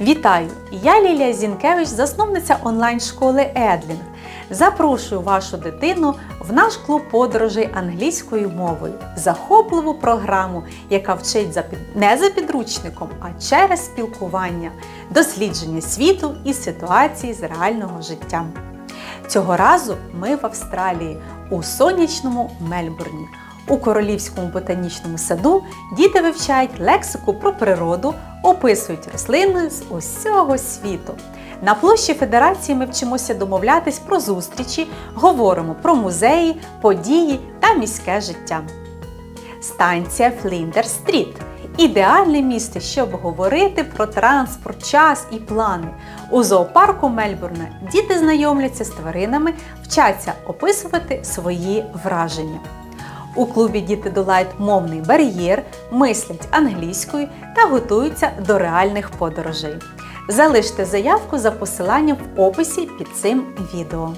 Вітаю! Я Лілія Зінкевич, засновниця онлайн-школи Едлінг. Запрошую вашу дитину в наш клуб подорожей англійською мовою, захопливу програму, яка вчить за під- не за підручником, а через спілкування, дослідження світу і ситуацій з реального життя. Цього разу ми в Австралії у сонячному Мельбурні. У Королівському ботанічному саду діти вивчають лексику про природу, описують рослини з усього світу. На площі Федерації ми вчимося домовлятись про зустрічі, говоримо про музеї, події та міське життя. Станція Фліндер Стріт. Ідеальне місце, щоб говорити про транспорт, час і плани. У зоопарку Мельбурна діти знайомляться з тваринами, вчаться описувати свої враження. У клубі діти долають мовний бар'єр, мислять англійською та готуються до реальних подорожей. Залиште заявку за посиланням в описі під цим відео.